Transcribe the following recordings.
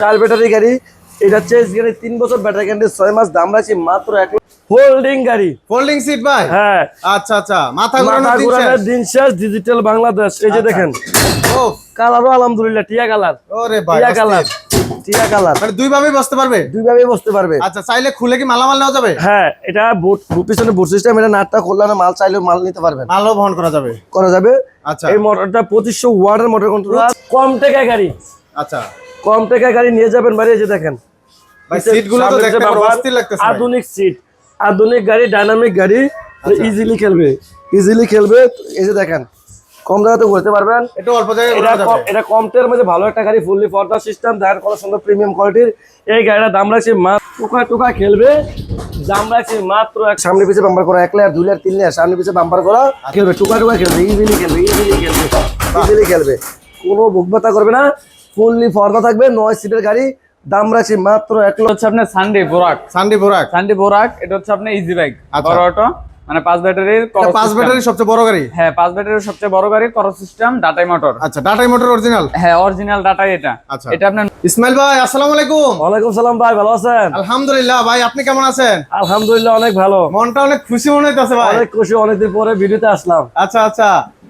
চার ব্যাটারি গাড়ি এটা চেস গাড়ি তিন বছর ব্যাটারি গ্যারান্টি ছয় মাস দাম রাখছি মাত্র এক হোল্ডিং গাড়ি। ফোল্ডিং সিট ভাই? হ্যাঁ। আচ্ছা আচ্ছা। মাথা ঘোরানোর দিন শেষ। ডিজিটাল বাংলাদেশ। এই যে আচ্ছা। দেখেন। ও কালারও আলহামদুলিল্লাহ টিয়া কালার ওরে ভাই টিয়া কালার টিয়া কালার মানে দুই ভাবে বসতে পারবে? দুই ভাবে বসতে পারবে। আচ্ছা চাইলে খুলে কি মালামাল নেওয়া যাবে? হ্যাঁ এটা বুট পিছনে বুট সিস্টেম এটা নাটটা খুললে না মাল চাইলেও মাল নিতে পারবেন। মালও বহন করা যাবে। করা যাবে। আচ্ছা। এই মোটরটা পঁচিশশো ওয়ার্ডের মোটর কন্ট্রোলার কম টাকায় গাড়ি। আচ্ছা। কম টাকায় গাড়ি নিয়ে যাবেন বাড়ি এই যে দেখেন। আধুনিক সিট আধুনিক গাড়ি ডাইনামিক গাড়ি আচ্ছা। ইজিলি খেলবে ইজিলি খেলবে। এই যে দেখেন কম জায়গাতে ঘুরতে পারবেন। একটু অল্প জায়গায় এটা কম তেলের মধ্যে ভালো একটা গাড়ি ফুললি পর্দা সিস্টেম দেখেন কত সুন্দর প্রিমিয়াম কোয়ালিটির এই গাড়িটা দাম রাখছি মাত্র টুকা টুকা খেলবে। দাম রাখছি মাত্র এক সামনে পিছে বাম্পার করা এক লেয়ার দুই লেয়ার তিন লেয়ার সামনে পিছে বাম্পার করা খেলবে। টুকা টুকা খেলবে ইজিলি খেলবে ইজিলি খেলবে ইজিলি খেলবে। কোনো বুকবাতা করবে না। ফুললি পর্দা থাকবে নয় সিটের গাড়ি। দাম রাখছি মাত্র এক লক্ষ হচ্ছে আপনার সানডে বোরাক সানডি বোরাক সানডে বোরাক এটা হচ্ছে আপনার ইজি বাইক আচ্ছা। বড় অটো মানে পাঁচ ব্যাটারির এটা পাঁচ ব্যাটারি সবচেয়ে বড় গাড়ি? হ্যাঁ পাঁচ ব্যাটারির সবচেয়ে বড় গাড়ি করো সিস্টেম ডাটাই মোটর আচ্ছা টাটা মোটর অরিজিনাল হ্যাঁ অরিজিনাল ডাটাই এটা। আচ্ছা। এটা আপনার ইসমাইল ভাই আসসালামু আলাইকুম। ওয়ালাইকুম সালাম ভাই ভালো আছেন? আলহামদুলিল্লাহ ভাই আপনি কেমন আছেন? আলহামদুলিল্লাহ অনেক ভালো। মনটা অনেক খুশি মনে হইতাছে ভাই। অনেক খুশি অনেকদিন পরে ভিডিওতে আসলাম। আচ্ছা আচ্ছা।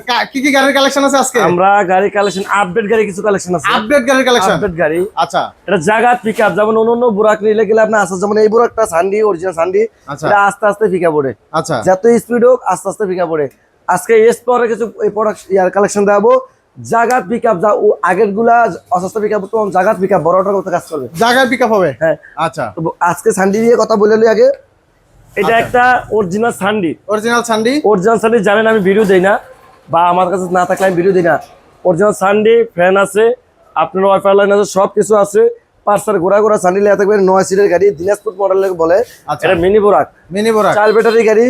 কা- কি গাড়ির কালেকশন আছে আজকে? আমরা গাড়ি কালেকশন আপডেট গাড়ি কিছু কালেকশন আছে। আপডেট গাড়ির কালেকশন আপডেট গাড়ি। আচ্ছা। এটা জায়গা পিক আপ যেমন অন্য বুরাক নিলে গেলে আপনার আস্তে যেমন এই বুরাকটা সান্ডি অরিজিনাল সান্ডি। এটা আস্তে আস্তে ফিকা পড়ে আচ্ছা। যত স্পিড হোক আস্তে আস্তে ফিকা পড়ে আজকে এস পরে কিছু এই প্রোডাক্ট ইয়ার কালেকশন দেখাবো। জাগাত পিক আপ যা ও আগেরগুলা অসস্ত পিক আপ তখন জাগাত পিক আপ বড়টার মতো কাজ করবে। জায়গায় পিক হবে? হ্যাঁ। আচ্ছা। তো আজকে সান্ডি নিয়ে কথা বলে নিই আগে। এটা আচ্ছা। একটা অরিজিনাল সান্ডি অরিজিনাল সানডি অরিজিনাল সান্ডি জানেন আমি ভিডিও দেই না। বা আমার কাছে না থাকলে আমি ভিডিও দিই না। অরিজিনাল সান্ডি ফ্যান আছে আপনার ওয়াইফাই লাইন আছে সব কিছু আছে। পার্সার ঘোরা ঘোরা সান্ডি লেগে থাকবে নয় সিটের গাড়ি দিনাজপুর মডেল বলে। আচ্ছা। এটা মিনি বোরাক মিনি বোরাক চার ব্যাটারি গাড়ি।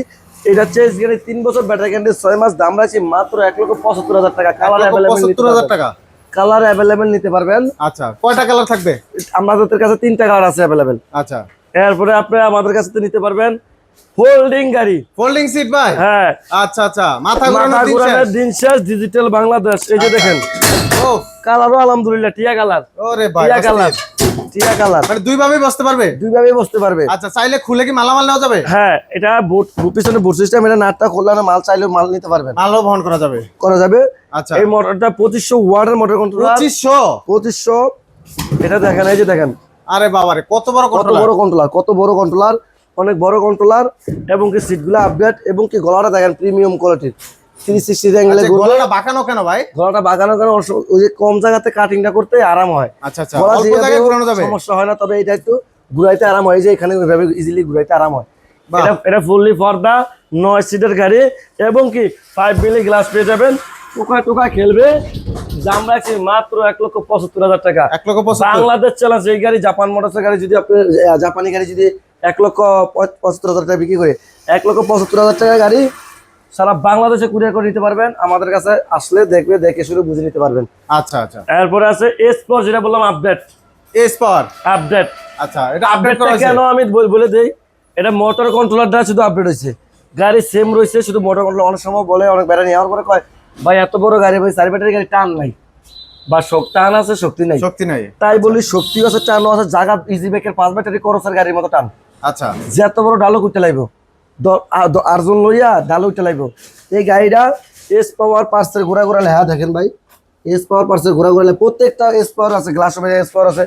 এটা চেস গাড়ি তিন বছর ব্যাটারি গ্যারান্টি ছয় মাস দাম রাখছি মাত্র এক লক্ষ পঁচাত্তর হাজার টাকা। কালার অ্যাভেলেবেল টাকা। কালার অ্যাভেলেবেল নিতে পারবেন। আচ্ছা কয়টা কালার থাকবে? আমাদের কাছে তিনটা কালার আছে অ্যাভেলেবেল আচ্ছা। এরপরে আপনি আমাদের কাছে তো নিতে পারবেন হোল্ডিং গাড়ি। ফোল্ডিং সিট ভাই? হ্যাঁ। আচ্ছা আচ্ছা। মাথা ঘোরানোর দিন শেষ। ডিজিটাল বাংলাদেশ। এই যে দেখেন। ও কালারও আলহামদুলিল্লাহ টিয়া কালার। ওরে ভাই টিয়া কালার টিয়া কালার। মানে দুই ভাবে বসতে পারবে? দুই ভাবে বসতে পারবে। আচ্ছা চাইলে খুলে কি মালামাল নেওয়া যাবে? হ্যাঁ এটা বুট বুট পিছনে বুট সিস্টেম এটা নাটটা খুললে না মাল চাইলেও মাল নিতে পারবেন। মালও বহন করা যাবে। করা যাবে। আচ্ছা। এই মোটরটা পঁচিশশো ওয়ার্ডের মোটর কন্ট্রোলার পঁচিশশো? পঁচিশশো। এটা দেখেন এই যে দেখেন। আরে বাবারে কত বড় কত বড় কন্ট্রোলার কত বড় কন্ট্রোলার অনেক বড় কন্ট্রোলার এবং কি সিটগুলো আপডেট এবং কি গলাটা দেখেন প্রিমিয়াম কোয়ালিটির থ্রি সিক্সটি অ্যাঙ্গেলে গলাটা বাঁকানো কেন ভাই? গলাটা বাগানো কেন? ওই যে কম জায়গাতে কাটিংটা করতে আরাম হয়। আচ্ছা আচ্ছা সমস্যা হয় না তবে এটা একটু ঘুরাইতে আরাম হয়। যে এখানে ওইভাবে ইজিলি ঘুরাইতে আরাম হয়। এটা ফুললি পর্দা নয় সিটের গাড়ি এবং কি ফাইভ মিলি গ্লাস পেয়ে যাবেন। টোকা টোকা খেলবে। দাম রাখছি মাত্র এক লক্ষ পঁচাত্তর হাজার টাকা। এক লক্ষ বাংলাদেশ চ্যালেঞ্জ এই গাড়ি জাপান মোটরসের গাড়ি যদি আপনি জাপানি গাড়ি যদি এক লক্ষ পঁচাত্তর হাজার টাকা বিক্রি করে। এক লক্ষ পঁচাত্তর হাজার টাকা গাড়ি সারা বাংলাদেশে কুরিয়ার করে নিতে পারবেন। আমাদের কাছে আসলে দেখবে দেখে শুরু বুঝে নিতে পারবেন। আচ্ছা আচ্ছা। এরপরে আছে এস প্লাস যেটা বললাম আপডেট এস পাওয়ার আপডেট আচ্ছা এটা আপডেট করা হয়েছে। কেন আমি বল- দেই? এটা মোটর কন্ট্রোলারটা শুধু আপডেট হয়েছে। গাড়ি সেম রয়েছে শুধু মোটর কন্ট্রোলার অনেক সময় বলে অনেক বেড়া নেওয়ার পরে কয় ভাই এত বড় গাড়ি ভাই চারি ব্যাটারি গাড়ি টান নাই। বা শক্তি টান আছে শক্তি নাই। শক্তি নাই। তাই বলি শক্তি আছে টান আছে জায়গা ইজি ব্যাকের পাঁচ ব্যাটারি করসার গাড়ির মতো টান। আচ্ছা। যে এত বড় ডালো উঠতে লাগব আর্জন লইয়া ডালো উঠতে লাগব এই গাড়িটা এস পাওয়ার পার্সের ঘোরা ঘোরা লেহা দেখেন ভাই। এস পাওয়ার পার্সের ঘোরা ঘোরা প্রত্যেকটা এস পাওয়ার আছে গ্লাস এস পাওয়ার আছে।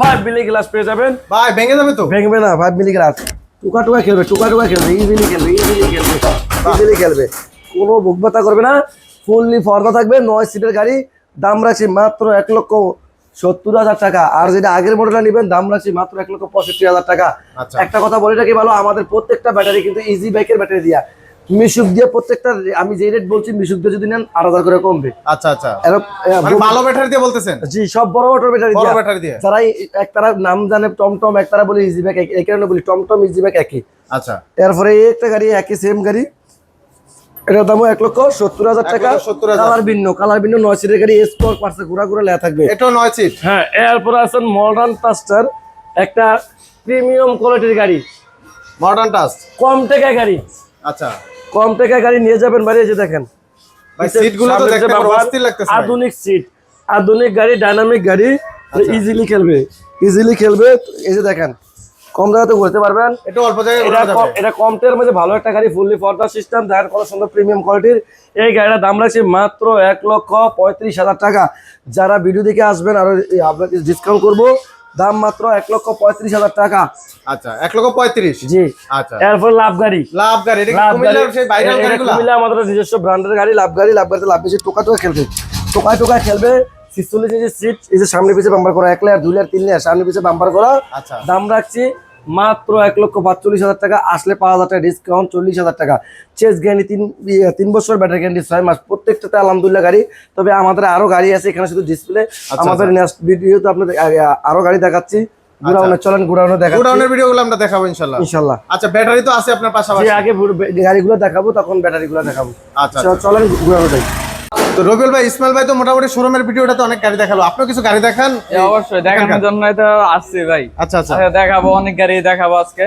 ফাইভ মিলি গ্লাস পেয়ে যাবেন। ভাই ভেঙে যাবে তো। ভেঙবে না ফাইভ মিলি গ্লাস টুকা টুকা খেলবে টুকা টুকা খেলবে ইজিলি খেলবে ইজিলি খেলবে ইজিলি খেলবে। কোনো বুকবাতা করবে না। ফুললি ফর্দা থাকবে নয় সিটের গাড়ি। দাম রাখছি মাত্র এক লক্ষ সত্তর হাজার টাকা। আর যেটা আগের মডেলটা নেবেন দাম রাখছি মাত্র এক লক্ষ পঁয়ষট্টি হাজার টাকা। আচ্ছা। একটা কথা বলে রাখি ভালো আমাদের প্রত্যেকটা ব্যাটারি কিন্তু ইজি বাইকের ব্যাটারি দিয়া। মিশুক দিয়ে প্রত্যেকটা আমি যে রেট বলছি মিশুক দিয়ে যদি নেন আট হাজার করে কমবে। আচ্ছা আচ্ছা। মানে ভালো ব্যাটারি দিয়ে বলতেছেন? জি সব বড় বড় ব্যাটারি বড় ব্যাটারি দিয়ে। যারা এক তারা নাম জানে টমটম এক তারা বলে ইজি ব্যাগ এই কারণে বলি টমটম ইজি ব্যাগ একই। আচ্ছা। এরপরে এই একটা গাড়ি একই সেম গাড়ি। এটার দামও এক লক্ষ সত্তর হাজার টাকা। সত্তর হাজার। কালার ভিন্ন কালার ভিন্ন নয় সিটের গাড়ি স্পোর্ট পার্সে ঘোরা ঘুরে লেয়া থাকবে। এটাও নয় সিট হ্যাঁ এরপরে আছেন মডার্ন টাস্টার একটা প্রিমিয়াম কোয়ালিটির গাড়ি। মডার্ন টাচ কম টাকায় গাড়ি। আচ্ছা। কম টাকায় গাড়ি নিয়ে যাবেন বাড়ি যে দেখেন। আধুনিক সিট আধুনিক গাড়ি ডাইনামিক গাড়ি আচ্ছা। ইজিলি খেলবে। ইজিলি খেলবে এই যে দেখেন কম জায়গাতে ঘুরতে পারবেন। এটা অল্প জায়গায় এটা কম- টের মধ্যে ভালো একটা গাড়ি ফুললি ফর্দা সিস্টেম দেখেন কত সুন্দর প্রিমিয়াম কোয়ালিটির এই গাড়িটার দাম রাখছি মাত্র এক লক্ষ পঁয়ত্রিশ হাজার টাকা। যারা ভিডিও দেখে আসবেন আরও আপনাকে ডিসকাউন্ট করব। দাম মাত্র এক লক্ষ পঁয়ত্রিশ হাজার টাকা। আচ্ছা এক লক্ষ পঁয়ত্রিশ? জি। আচ্ছা। এরপর লাভ গাড়ি। লাভ গাড়ি কুমিল্লা আমাদের নিজস্ব ব্র্যান্ডের গাড়ি লাভ গাড়ি লাভ গাড়িতে লাভ বেশি টোকা টোকা খেলবে। টোকায় টোকায় খেলবে। ছিচল্লিশ ইঞ্চি সিট এই যে সামনে পিছিয়ে করা এক লেয়ার দুই লেয়ার তিন লেয়ার সামনে পিছিয়ে করা। আচ্ছা। দাম রাখছি মাত্র এক লক্ষ পাঁচচল্লিশ হাজার টাকা। আসলে পাঁচ হাজার টাকা ডিসকাউন্ট চল্লিশ হাজার টাকা। চেস গ্যারান্টি তিন ইয়ে, তিন বছর ব্যাটারি গ্যারান্টি ছয় মাস। প্রত্যেকটাতে আলহামদুলিল্লাহ গাড়ি তবে আমাদের আরও গাড়ি আছে এখানে শুধু ডিসপ্লে আমাদের নেক্সট ভিডিওতে আপনাদের আ- আরও গাড়ি দেখাচ্ছি। গুড়াউনে চলেন গুড়াউনে দেখাচ্ছি। গোডাউনের ভিডিওগুলো আমরা দেখাবো ইনশাল্লাহ ইনশাল্লাহ আচ্ছা ব্যাটারি তো আছে আপনার পাশাপাশি। আগে গাড়িগুলো দেখাবো তখন ব্যাটারিগুলো দেখাবো। আচ্ছা চলেন গুড়াউনে যাই। তো রবিউল ভাই ইসমাইল ভাই তো মোটামুটি শোরুমের ভিডিওটা তো অনেক গাড়ি দেখাল। কিছু গাড়ি দেখান? অবশ্যই দেখানোর জন্যই তো আসছি ভাই। আচ্ছা আচ্ছা। আচ্ছা দেখাবো অনেক গাড়ি দেখাবো আজকে।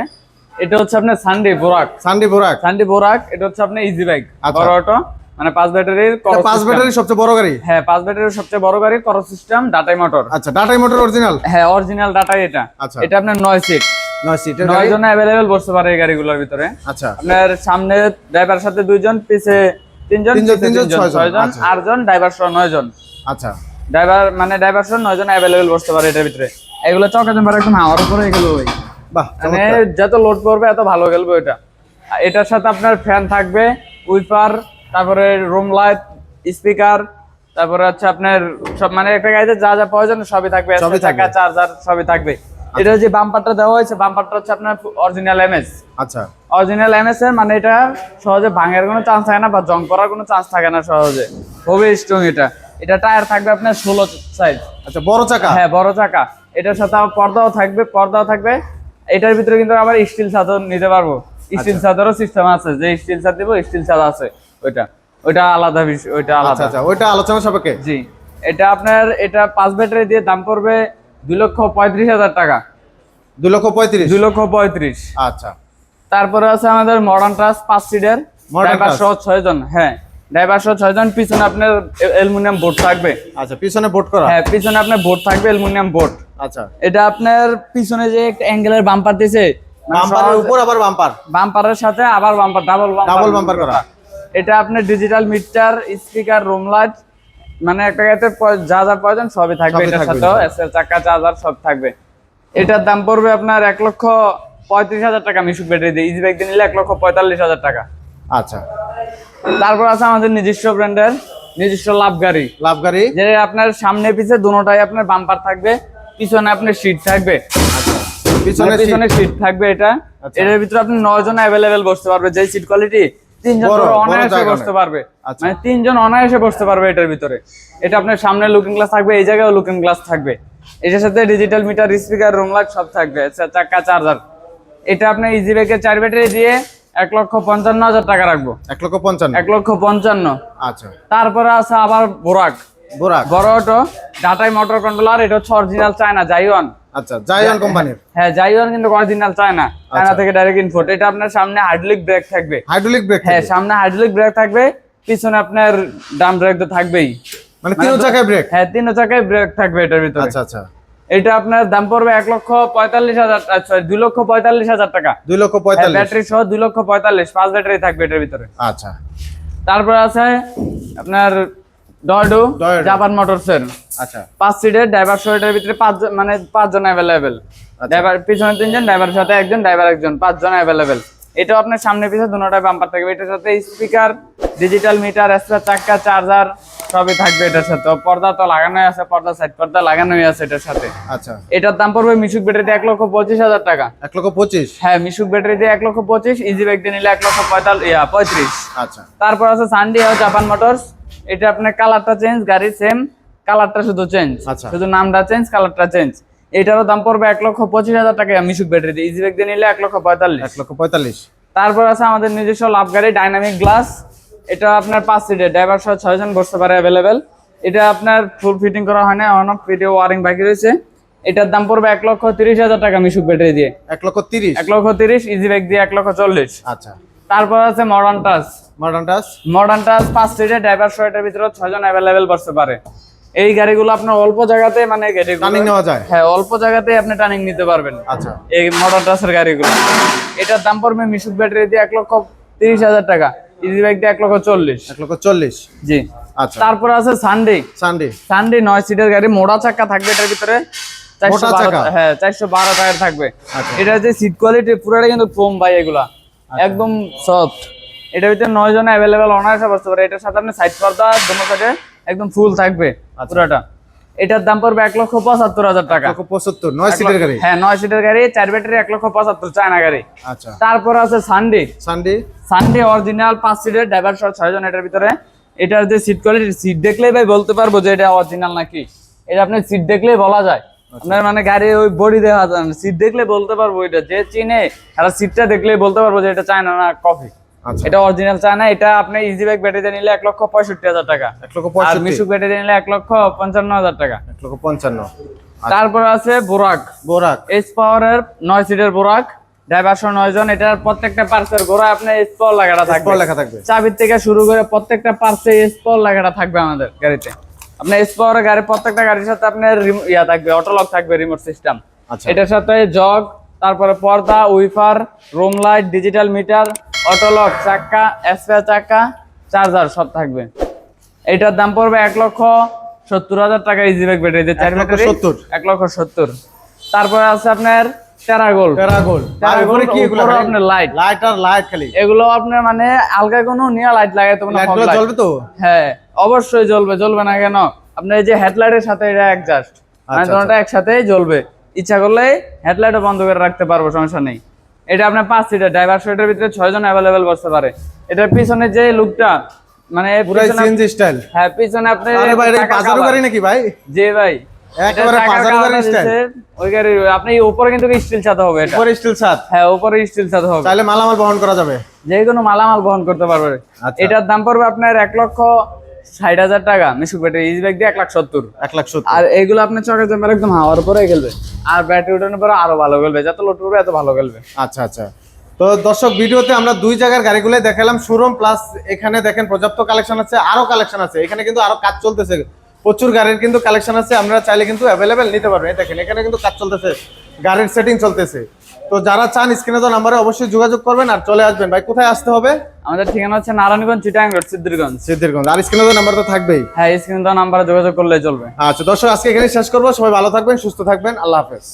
এটা হচ্ছে আপনার সানডে বোরাক সানডি বোরাক সানডে বোরাক এটা হচ্ছে আপনার ইজি বাইক আচ্ছা। বড় অটো মানে পাঁচ ব্যাটারির পাঁচ ব্যাটারি সবচেয়ে বড় গাড়ি? হ্যাঁ পাঁচ ব্যাটারির সবচেয়ে বড় গাড়ি করো সিস্টেম ডাটাই মোটর আচ্ছা টাটাই মোটর অরিজিনাল হ্যাঁ অরিজিনাল ডাটাই এটা। আচ্ছা। এটা আপনার নয় সিট নয় সিটের নয় জন অ্যাভেলেবেল বসতে পারে এই গাড়িগুলোর ভিতরে। আচ্ছা। আপনার সামনে ড্রাইভার সাথে দুইজন পিছে তিনজন তিনজন, ছয়জন, আচ্ছা। ড্রাইভার সহ নয় আচ্ছা। ড্রাইভার মানে ড্রাইভার সহ নয় অ্যাভেলেবেল বসতে পারে এটার ভিতরে। এগুলো চকা জম্বার একদম হাওয়ার উপরে এগুলো ওই। মানে যত লোড করবে এত ভালো এটার সাথে আপনার ফ্যান থাকবে উইপার তারপরে রুম লাইট স্পিকার তারপরে হচ্ছে আপনার সব মানে একটা গাড়িতে যা যা প্রয়োজন সবই থাকবে। সবই থাকবে। চার্জার সবই থাকবে। এটা যে বাম্পারটা দেওয়া হয়েছে বাম্পারটা হচ্ছে আপনার অরিজিনাল এমএস আচ্ছা। অরিজিনাল এমএস এর মানে এটা সহজে ভাঙার কোনো চান্স থাকে না বা জং করার কোনো চান্স থাকে না সহজে। খুবই স্ট্রং এটা। এটা টায়ার থাকবে আপনার ষোলো সাইজ আচ্ছা বড় চাকা? হ্যাঁ বড় চাকা। এটার সাথে পর্দাও থাকবে পর্দাও থাকবে। এটার ভিতরে কিন্তু আবার স্টিল চাদর নিতে পারব। স্টিল আচ্ছা। চাদরও সিস্টেম আছে। যে স্টিল চাদ দিব স্টিল চাদ আছে ওইটা। ওইটা আলাদা বিষয় ওইটা আচ্ছা আলাদা। আচ্ছা ওইটা আলোচনা সাপেক্ষে? জি। এটা আপনার এটা পাঁচ ব্যাটারি দিয়ে দাম পড়বে দুই লক্ষ পঁয়ত্রিশ হাজার টাকা। দুই লক্ষ পঁয়ত্রিশ? দুই লক্ষ পঁয়ত্রিশ। আচ্ছা। তারপরে আছে আমাদের মডার্ন ট্রাস পাঁচ সিটের ড্রাইভার। সহ ছয় জন হ্যাঁ। ড্রাইভার সহ ছয় জন পিছনে আপনার অ্যালুমিনিয়াম বোর্ড থাকবে। আচ্ছা পিছনে বোট করা? হ্যাঁ পিছনে আপনার বোর্ড থাকবে অ্যালুমিনিয়াম বোর্ড আচ্ছা। এটা আপনার পিছনে যে একটা অ্যাঙ্গেলের বাম্পার দিছে মানে বাম্পারের উপর আবার বাম্পার বাম্পারের সাথে আবার বাম্পার ডাবল Double bumper করা। এটা আপনার digital meter speaker room light মানে একটা গাড়িতে যা যা প্রয়োজন সবই থাকবে এটার থাকবে এসএল চাকা চার্জার সব থাকবে। এটার দাম পড়বে আপনার এক লক্ষ পঁয়ত্রিশ হাজার টাকা মিশুক ব্যাটারি দিয়ে। ইজি বাইক দিয়ে নিলে এক লক্ষ পঁয়তাল্লিশ হাজার টাকা। আচ্ছা। তারপর আছে আমাদের নিজস্ব ব্র্যান্ডের নিজস্ব লাভ গাড়ি। লাভ গাড়ি? যে আপনার সামনে পিছে দুটোটাই আপনার বাম্পার থাকবে পিছনে আপনার সিট থাকবে। আচ্ছা। পিছনে মানে পিছনে সিট থাকবে এটা। আচ্ছা। এটার ভিতরে আপনি নয় জন অ্যাভেলেবেল বসতে পারবে। যে সিট কোয়ালিটি তিনজন অনায়াসে বসতে পারবে। আচ্ছা। মানে তিনজন অনায়াসে বসতে পারবে এটার ভিতরে। এটা আপনার সামনে লুকিং গ্লাস থাকবে এই জায়গায় লুকিং গ্লাস থাকবে। এটার সাথে ডিজিটাল মিটার স্পিকার রুম সব থাকবে। আচ্ছা, চাকা চার্জার এটা আপনার ইজি ব্যাগের চার ব্যাটারি দিয়ে এক লক্ষ পঞ্চান্ন হাজার টাকা রাখব। এক লক্ষ পঞ্চান্ন? এক লক্ষ পঞ্চান্ন। আচ্ছা। তারপরে আছে আবার বোরাক বোরাক বড় অটো ডাটাই মোটর কন্ট্রোলার এটা হচ্ছে অরিজিনাল চায়না জাইওয়ান আচ্ছা জায়ন কোম্পানির হ্যাঁ জাইওয়ান কিন্তু অরিজিনাল চায়না চায়না আচ্ছা। থেকে ডাইরেক্ট ইনপুট এটা আপনার সামনে হাইড্রোলিক ব্রেক থাকবে। হাইড্রোলিক ব্রেক হ্যাঁ সামনে হাইড্রোলিক ব্রেক থাকবে পিছনে আপনার ডাম ব্রেক তো থাকবেই। মানে তিন চাকায় ব্রেক হ্যাঁ তিন চাকায় ব্রেক থাকবে এটার ভিতরে। আচ্ছা আচ্ছা। এটা আপনার দাম পড়বে এক লক্ষ পঁয়তাল্লিশ হাজার আচ্ছা দুই লক্ষ পঁয়তাল্লিশ হাজার টাকা। দুই লক্ষ পঁয়তাল্লিশ। ব্যাটারি সহ দুই লক্ষ পঁয়তাল্লিশ পাঁচ ব্যাটারি থাকবে এটার ভিতরে। আচ্ছা। তারপর আছে আপনার ডয়ডো। জাপান মোটরসের আচ্ছা। পাঁচ সিটের ড্রাইভার সহ এটার ভিতরে পাঁচ মানে পাঁচজন অ্যাভেলেবেল ড্রাইভার পিছনে তিনজন ড্রাইভারের সাথে একজন ড্রাইভার একজন পাঁচজন অ্যাভেলেবেল এটাও আপনার সামনে পিছনে দুটোটাই বাম্পার থাকবে। এটার সাথে স্পিকার ডিজিটাল মিটার এক্সট্রা চাক্কা চার্জার সবই থাকবে এটার সাথে। পর্দা তো লাগানোই আছে পর্দা সাইড পর্দা লাগানোই আছে এটার সাথে। আচ্ছা। এটার দাম পড়বে মিশুক ব্যাটারিতে এক লক্ষ পঁচিশ হাজার টাকা। এক লক্ষ পঁচিশ? হ্যাঁ মিশুক ব্যাটারিতে এক লক্ষ পঁচিশ ইজি বাইক দিয়ে নিলে এক লক্ষ পঁয়তাল্লিশ পঁয়ত্রিশ। আচ্ছা। তারপর আছে সানডি জাপান মোটরস এটা আপনার কালারটা চেঞ্জ গাড়ি সেম কালারটা শুধু চেঞ্জ আচ্ছা। শুধু নামটা চেঞ্জ কালারটা চেঞ্জ এটারও দাম পড়বে এক লক্ষ পঁচিশ হাজার টাকা মিশুক ব্যাটারি দিয়ে ইজি ব্যাগ দিয়ে নিলে এক লক্ষ পঁয়তাল্লিশ। এক লক্ষ পঁয়তাল্লিশ। তারপর আছে আমাদের নিজস্ব লাভ গাড়ি ডাইনামিক গ্লাস এটা আপনার পাঁচ সিটের ড্রাইভার সহ ছয়জন বসতে পারে অ্যাভেলেবেল এটা আপনার ফুল ফিটিং করা হয় না অনেক ভিডিও ওয়ারিং বাকি রয়েছে। এটার দাম পড়বে এক লক্ষ তিরিশ হাজার টাকা মিশুক ব্যাটারি দিয়ে। এক লক্ষ তিরিশ। এক লক্ষ তিরিশ ইজি ব্যাগ দিয়ে এক লক্ষ চল্লিশ। আচ্ছা। তারপর আছে modern touch modern touch modern touch পাঁচ সিটের ড্রাইভার সহ এটার ভিতরে ছয়জন অ্যাভেলেবেল বসতে পারে। এই গাড়িগুলো আপনার অল্প জায়গাতে মানে গাড়িগুলো রানিং নেওয়া যায়? হ্যাঁ অল্প জায়গাতে আপনি টার্নিং নিতে পারবেন। আচ্ছা। এই মডার্ন টাসের গাড়িগুলো। এটার দাম পড়বে মিশুক ব্যাটারি দিয়ে এক লক্ষ তিরিশ হাজার টাকা ইজি বাইক দিয়ে এক লক্ষ চল্লিশ। এক লক্ষ চল্লিশ? জি। আচ্ছা। তারপর আছে সানডে সানডে সানডে নয় সিটের গাড়ি মোড়া চাক্কা থাকবে এটার ভিতরে। 412 চাকা? হ্যাঁ চারশো বারো টায়ার থাকবে। আচ্ছা। এটা যে সিট কোয়ালিটি পুরোটা কিন্তু ফোম ভাই এগুলা। একদম সফট এটার ভিতরে নয় জন অ্যাভেলেবেল অনায়াসে বসতে পারে। এটার সাথে আপনি সাইড পর্দা দোনো সাইডে একদম ফুল থাকবে আচ্ছা। পুরোটা। এটার দাম পড়বে এক লক্ষ পঁচাত্তর হাজার টাকা। পঁচাত্তর নয় সিটের গাড়ি? হ্যাঁ নয় সিটের গাড়ি চার ব্যাটারি এক লক্ষ পঁচাত্তর চায়না গাড়ি। আচ্ছা। তারপর আছে সানডে সানডে সানডে অরিজিনাল পাঁচ সিটের ড্রাইভার সহ ছয় জন এটার ভিতরে। এটার যে সিট কোয়ালিটি সিট দেখলেই ভাই বলতে পারব যে এটা অরিজিনাল নাকি। এটা আপনি সিট দেখলেই বলা যায়। আপনার মানে গাড়ি ওই বডি দেখা যায় সিট দেখলে বলতে পারব এটা। যে চিনে আর সিটটা দেখলেই বলতে পারব যে এটা চায়না না কফি আচ্ছা। এটা অরিজিনাল চায়না এটা আপনি ইজি ব্যাগ ব্যাটারিতে নিলে এক লক্ষ পঁয়ষট্টি হাজার টাকা। এক লক্ষ আর মিশুক ব্যাটারি নিলে এক লক্ষ পঞ্চান্ন হাজার টাকা। এক লক্ষ পঞ্চান্ন। তারপর আছে বোরাক। বোরাক। এস পাওয়ারের নয় সিটের বোরাক। নয় জন এটার প্রত্যেকটা পার্সের গোড়া আপনার এস পাওয়ার লাগাটা থাকবে। লেখা থাকবে। চাবির থেকে শুরু করে প্রত্যেকটা পার্সে পাওয়ার লাগাটা থাকবে আমাদের গাড়িতে। আপনার এস গাড়ি প্রত্যেকটা গাড়ির সাথে আপনার ইয়া থাকবে অটোলক থাকবে রিমোট সিস্টেম আচ্ছা। এটার সাথে জগ তারপরে পর্দা wiper room light digital meter auto lock চাক্কা এসপেয়ার চাক্কা চার্জার সব থাকবে। এটার দাম পড়বে এক লক্ষ সত্তর হাজার টাকা ইজি ব্যাগ ব্যাটারিতে চার লক্ষ ব্যাটারি। এক লক্ষ সত্তর। তারপরে আছে আপনার কি এগুলো উপরে লাইট লাইট আর লাইট খালি। এগুলো আপনার মানে আলগা কোনো নিয়ে লাইট লাগাইতে কোনো লাইটগুলো জ্বলবে তো? হ্যাঁ অবশ্যই জ্বলবে জ্বলবে না কেন? আপনার এই যে হেডলাইটের সাথে এটা অ্যাডজাস্ট মানে আচ্ছা, দুটোটা জ্বলবে। ইচ্ছা করলে হেডলাইটও বন্ধ করে রাখতে পারব সমস্যা নেই। এটা আপনার পাঁচ সিটার ড্রাইভার সিটের ভিতরে ছয় জন অ্যাভেলেবেল বসতে পারে। এটার পিছনে যে লুকটা মানে সিএনজি স্টাইল হ্যাঁ পিছনে আপনি আরে ভাই এটা বাজারু গাড়ি নাকি ভাই? জি ভাই। একেবারে এটা চাকা বাজারু cover গাড়ির দিছে, ওই গাড়ির আপনি উপরে কিন্তু স্টিল ছাতা হবে এটা? উপরে স্টিল ছাদ। হ্যাঁ উপরে স্টিল ছাতা হবে। চাইলে মালামাল বহন করা যাবে। যে কোনো মালামাল বহন করতে পারবে। আচ্ছা। এটার দাম পড়বে আপনার এক লক্ষ ষাট হাজার টাকা। মিশুক ব্যাটারি ইজি ব্যাগ দিয়ে এক লাখ সত্তর। এক লাখ সত্তর। আর এইগুলো আপনার চকের জন্য একদম হাওয়ার পরে খেলবে আর ব্যাটারি উঠানোর পরে আরও ভালো খেলবে যত লোড করবে এত ভালো খেলবে আচ্ছা আচ্ছা। তো দর্শক ভিডিওতে আমরা দুই জায়গার গাড়িগুলো দেখালাম। শোরুম প্লাস এখানে দেখেন পর্যাপ্ত কালেকশন আছে আরও কালেকশন আছে। এখানে কিন্তু আরও কাজ চলতেছে। প্রচুর গাড়ির কিন্তু কালেকশন আছে আমরা চাইলে কিন্তু অ্যাভেলেবেল নিতে পারবেন। দেখেন এখানে কিন্তু কাজ চলতেছে গাড়ির সেটিং চলতেছে। তো যারা চান স্ক্রিনে তো নাম্বারে অবশ্যই যোগাযোগ করবেন আর চলে আসবেন। ভাই কোথায় আসতে হবে? আমাদের ঠিকানা হচ্ছে নারায়ণগঞ্জ চিটাং রোড সিদ্ধিরগঞ্জ। সিদ্ধিরগঞ্জ। আর স্ক্রিনে তো নাম্বার তো থাকবেই। হ্যাঁ স্ক্রিনে তো নাম্বারে যোগাযোগ করলে চলবে। আচ্ছা দর্শক আজকে এখানে শেষ করব। সবাই ভালো থাকবেন সুস্থ থাকবেন। আল্লাহ হাফেজ।